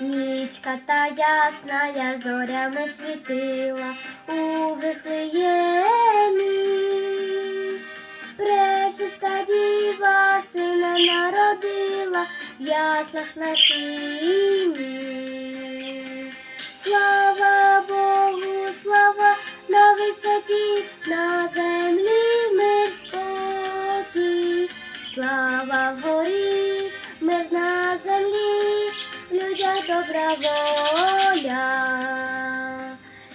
Нічка та ясна, я зорями світила у Вифлеємі. Пречиста діва сина народила в яслах на сіні. Слава Богу, слава на висоті, на землі мир спокій. Слава землі, людях добра воля.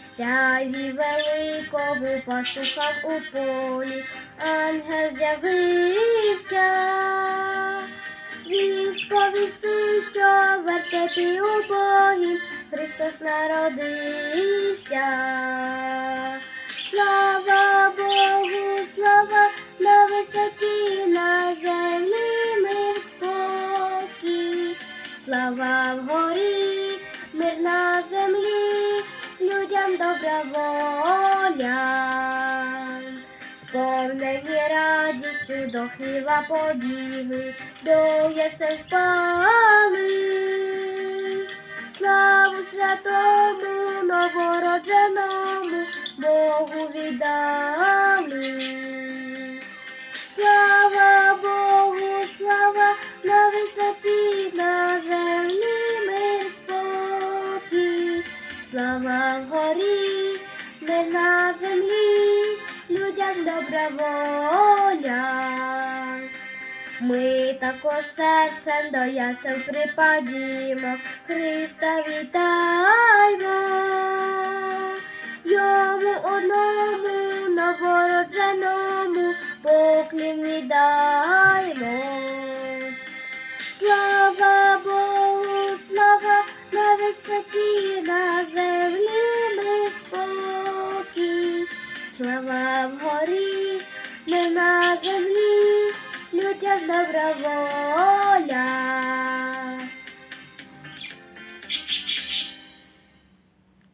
Сяйві великому пастухам у полі, ангел з'явився. Він сповістив, що вертепі убогім Христос народився. Слава вгорі, мир на землі, людям добра воля. Сповнені радістю до хліва побігли, до ясен впали. Славу святому новородженому Богу віддали. Слава вгорі, мир на землі, людям добра воля. Ми також серцем до ясел припадімо, Христа вітаймо, йому одному новородженому поклін віддаймо. Слава Богу, слава на висоті, слава вгорі, не на землі, людям добра воля.